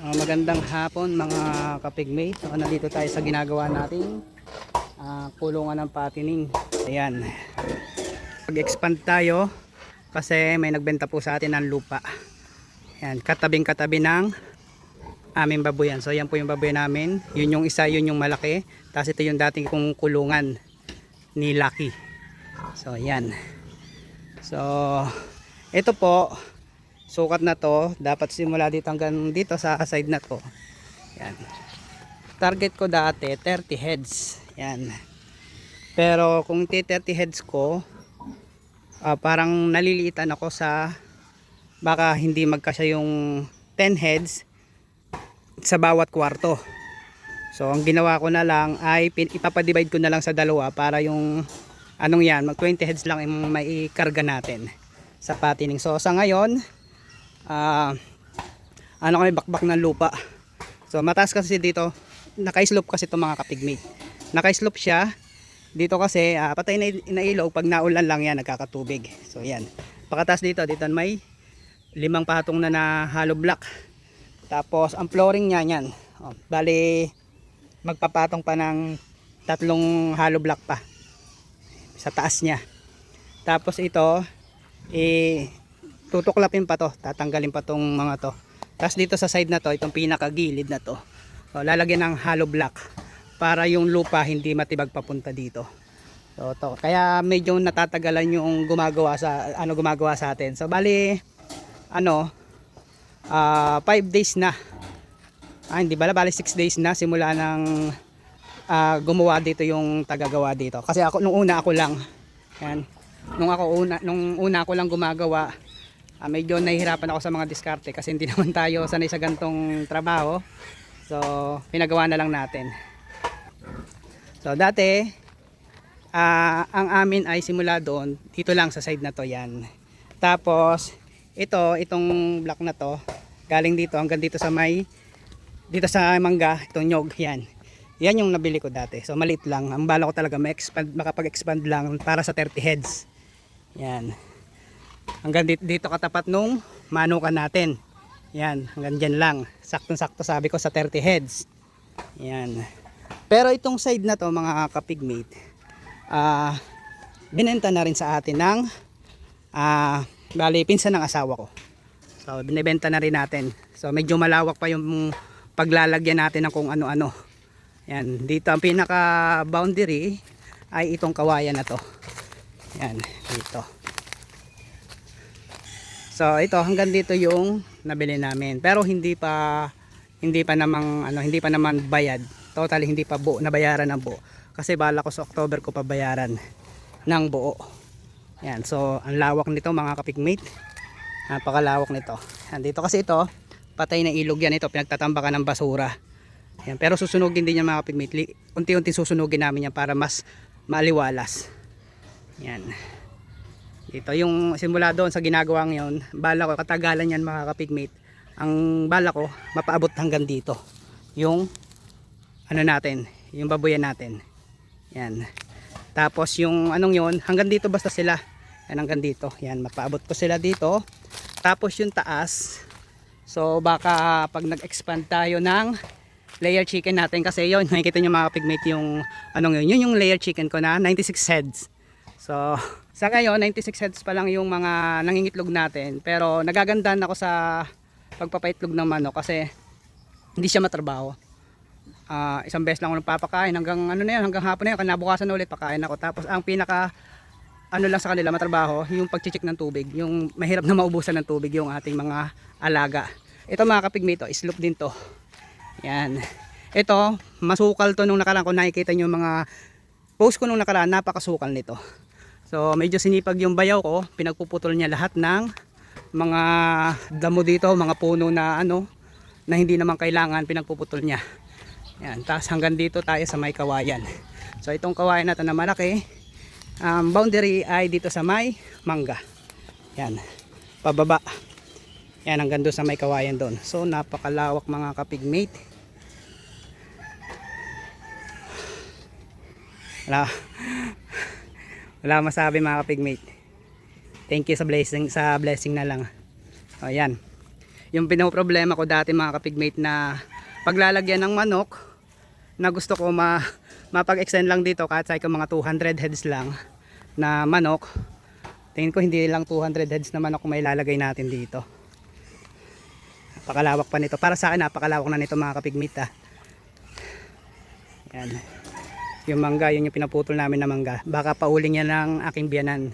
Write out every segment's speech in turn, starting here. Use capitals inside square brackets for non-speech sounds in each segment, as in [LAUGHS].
Ah, magandang hapon mga kapigmate. So, nandito tayo sa ginagawa nating ah, kulungan ng patining. Ayan. Pag-expand tayo kasi may nagbenta po sa atin ng lupa. Ayan, katabing katabi ng aming baboyan. So yan po yung baboy namin. Yun yung isa, yun yung malaki. Tapos ito yung dating kong kulungan ni Lucky. So yan. So ito po sukat na to dapat simula dito hanggang dito sa side na to. Yan. Target ko dati 30 heads. Yan. Pero kung ti 30 heads ko ah, parang naliliitan ako sa baka hindi magkasya yung 10 heads sa bawat kwarto. So ang ginawa ko na lang ay ipapadivide ko na lang sa dalawa para yung anong yan mag 20 heads lang yung may karga natin sa patining so sa ngayon ah ano kami bakbak ng lupa. So mataas kasi dito naka-slope kasi itong mga kapigmate naka-slope siya. Dito kasi ah, patay na, na ilaw. Pag naulan lang yan nagkakatubig. So yan. Pagkataas dito dito may limang patong na na hollow block. Tapos ang flooring niya yan. Oh, bali magpapatong pa ng tatlong hollow block pa sa taas niya. Tapos ito eh tutuklapin pa to tatanggalin pa tong mga to. Tapos dito sa side na to itong pinakagilid na to so, lalagyan ng hollow block para yung lupa hindi matibag papunta dito. So to kaya medyo natatagalan yung gumagawa sa ano gumagawa sa atin. So bali ano 5 days na. Ah, hindi bala bali 6 days na simula ng ah, gumawa dito yung tagagawa dito. Kasi ako nung una ako lang yan. Nung ako una nung una ako lang gumagawa ah, medyo nahihirapan ako sa mga diskarte kasi hindi [LAUGHS] naman tayo sanay sa gantong trabaho. So pinagawa na lang natin. So dati ah, ang amin ay simula doon dito lang sa side na to yan. Tapos ito itong block na to galing dito hanggang dito sa may dito sa mangga itong nyog yan. Yan yung nabili ko dati. So maliit lang. Ang bala ko talaga ma-expand, makapag-expand lang para sa 30 heads. Yan hanggang dito, dito katapat nung manukan natin. Yan hanggang dyan lang. Saktong sakto sabi ko sa 30 heads. Yan. Pero itong side na to mga kapigmate ah binenta na rin sa atin ng ah bali pinsan ng asawa ko. So binibenta na rin natin. So medyo malawak pa yung paglalagyan natin ng kung ano-ano. Yan. Dito ang pinaka boundary ay itong kawayan na to. Yan. Dito So ito hanggang dito yung nabili namin. Pero hindi pa hindi pa namang ano hindi pa naman bayad. Totally hindi pa buo nabayaran ng buo. Kasi bala ko sa October ko pa bayaran ng buo. Yan. So ang lawak nito mga kapigmate. Napakalawak nito. Yan dito kasi ito patay na ilog yan ito pinagtatambakan ng basura. Yan. Pero susunugin din yan mga kapigmate. Unti-unti susunugin namin yan para mas maliwalas. Yan. Ito yung simula doon sa ginagawa ngayon, bala ko katagalan yan mga kapigmate. Ang bala ko mapaabot hanggang dito. Yung ano natin, yung baboyan natin. Yan. Tapos yung anong yon hanggang dito basta sila. Yan hanggang dito. Yan mapaabot ko sila dito. Tapos yung taas. So baka pag nag-expand tayo ng layer chicken natin kasi yon [LAUGHS] nakikita nyo mga kapigmate yung anong yun, yun yung layer chicken ko na 96 heads. So, sa ngayon, 96 heads pa lang yung mga nangingitlog natin. Pero nagagandahan ako sa pagpapaitlog ng manok kasi hindi siya matrabaho. Ah, isang beses lang ako nagpapakain hanggang ano na yan, hanggang hapon na yan, kanabukasan na ulit pakain ako. Tapos ang pinaka ano lang sa kanila matrabaho, yung pagchichik ng tubig, yung mahirap na maubusan ng tubig yung ating mga alaga. Ito mga kapigmito, slope din to. Yan. Ito, masukal to nung nakaraan. Kung nakikita nyo mga post ko nung nakaraan, napakasukal nito. So medyo sinipag yung bayaw ko, pinagpuputol niya lahat ng mga damo dito, mga puno na ano, na hindi naman kailangan, pinagpuputol niya. Yan, tapos hanggang dito tayo sa may kawayan. So itong kawayan na to na malaki, um, boundary ay dito sa may mangga. Yan, pababa. Yan, hanggang doon sa may kawayan doon. So napakalawak mga kapigmate. Wala, wala masabi mga kapigmate. Thank you sa blessing sa blessing na lang. O yan yung pinoproblema ko dati mga kapigmate na paglalagyan ng manok na gusto ko ma mapag-extend lang dito kahit sa mga 200 heads lang na manok tingin ko hindi lang 200 heads na manok may lalagay natin dito. Napakalawak pa nito. Para sa akin napakalawak na nito mga kapigmate ah. yan yung mangga yun yung pinaputol namin na mangga. Baka pauling yan ng aking biyanan.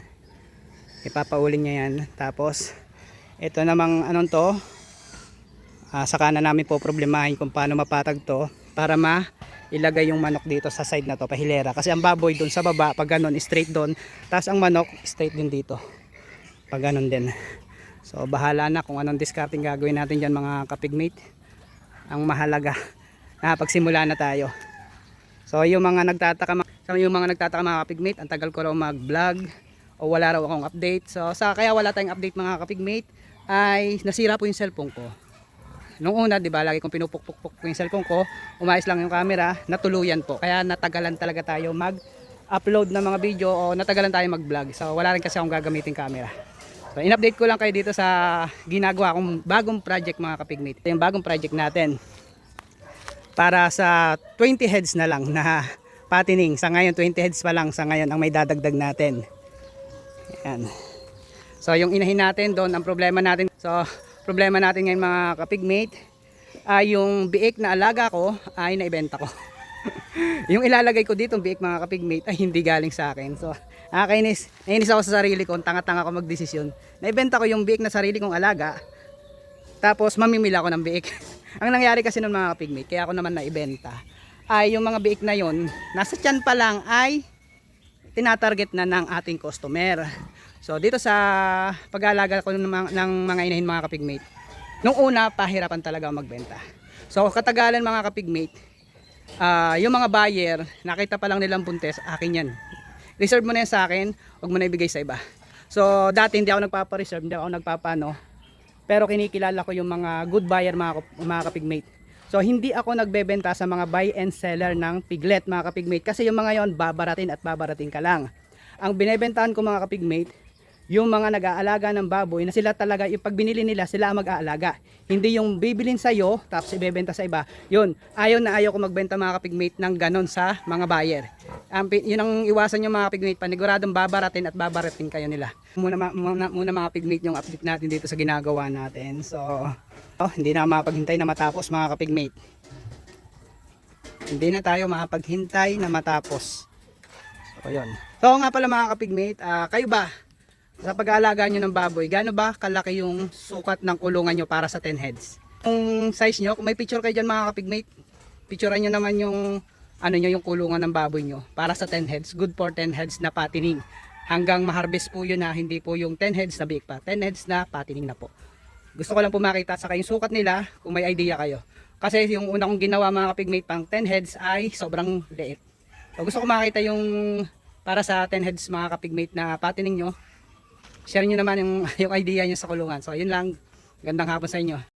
Ipapauling niya yan. Tapos ito namang anong to. Ah, saka na namin po problemahin kung paano mapatag to para ma ilagay yung manok dito sa side na to pahilera. Kasi ang baboy doon sa baba pag ganun straight doon tapos ang manok straight din dito. Pag ganun din. So bahala na kung anong discarding gagawin natin dyan mga kapigmate. Ang mahalaga nakapagsimula na tayo so yung mga nagtataka so yung mga nagtataka mga kapigmate ang tagal ko raw mag vlog o wala raw akong update so sa kaya wala tayong update mga kapigmate ay nasira po yung cellphone ko Nung una, 'di ba, lagi kong pinupukpukpuk yung cellphone ko, umayos lang yung camera, natuluyan po. Kaya natagalan talaga tayo mag-upload ng mga video o natagalan tayo mag-vlog. So wala rin kasi akong gagamitin camera. So in-update ko lang kayo dito sa ginagawa kong bagong project mga kapigmate. Ito yung bagong project natin. Para sa 20 heads na lang na patining. Sa ngayon 20 heads pa lang sa ngayon ang may dadagdag natin. Ayan. So yung inahin natin doon ang problema natin. So problema natin ngayon mga kapigmate ay yung biik na alaga ko ay naibenta ko. [LAUGHS] yung ilalagay ko dito biik mga kapigmate ay hindi galing sa akin. So nakakainis. Nainis ako sa sarili ko. Tanga-tanga ko magdesisyon. Naibenta ko yung biik na sarili kong alaga. Tapos mamimila ako ng biik. [LAUGHS] ang nangyari kasi ng mga kapigmate kaya ako naman naibenta ay yung mga biik na yon nasa tiyan pa lang ay tinatarget na ng ating customer. So dito sa pag-aalaga ko ng mga, ng mga inahin mga kapigmate, nung una pahirapan talaga magbenta. So katagalan mga kapigmate, ah, yung mga buyer, nakita pa lang nilang buntes, akin yan. Reserve mo na yan sa akin, huwag mo na ibigay sa iba. So dati hindi ako nagpapa-reserve, hindi ako nagpapano. Pero kinikilala ko yung mga good buyer mga, mga kapigmate. So hindi ako nagbebenta sa mga buy and seller ng piglet mga kapigmate kasi yung mga yon babaratin at babaratin ka lang. Ang binebentahan ko mga kapigmate, yung mga nag-aalaga ng baboy na sila talaga yung pag binili nila sila ang mag-aalaga. Hindi yung bibilin sa iyo tapos ibebenta sa iba. Yun, ayaw na ayaw ko magbenta mga kapigmate ng ganon sa mga buyer. Pi- yun ang iwasan yung mga kapigmate, paniguradong babaratin at babaratin kayo nila. Muna, muna, muna mga kapigmate yung update natin dito sa ginagawa natin. So, oh, hindi na mapaghintay na matapos mga kapigmate. Hindi na tayo makapaghintay na matapos. So, yun. So, nga pala mga kapigmate, ah, kayo ba, sa pag-aalaga nyo ng baboy, gaano ba kalaki yung sukat ng kulungan nyo para sa 10 heads? Yung size nyo, kung may picture kayo dyan mga kapigmate, picturean nyo naman yung ano nyo, yung kulungan ng baboy nyo para sa 10 heads. Good for 10 heads na patining. Hanggang ma-harvest po yun na hindi po yung 10 heads na big pa. 10 heads na patining na po. Gusto ko lang po makita sa kayong sukat nila kung may idea kayo. Kasi yung una kong ginawa mga kapigmate pang 10 heads ay sobrang liit. So gusto ko makita yung para sa 10 heads mga kapigmate na patining nyo share nyo naman yung, [LAUGHS] yung idea nyo sa kulungan. So, yun lang. Gandang hapon sa inyo.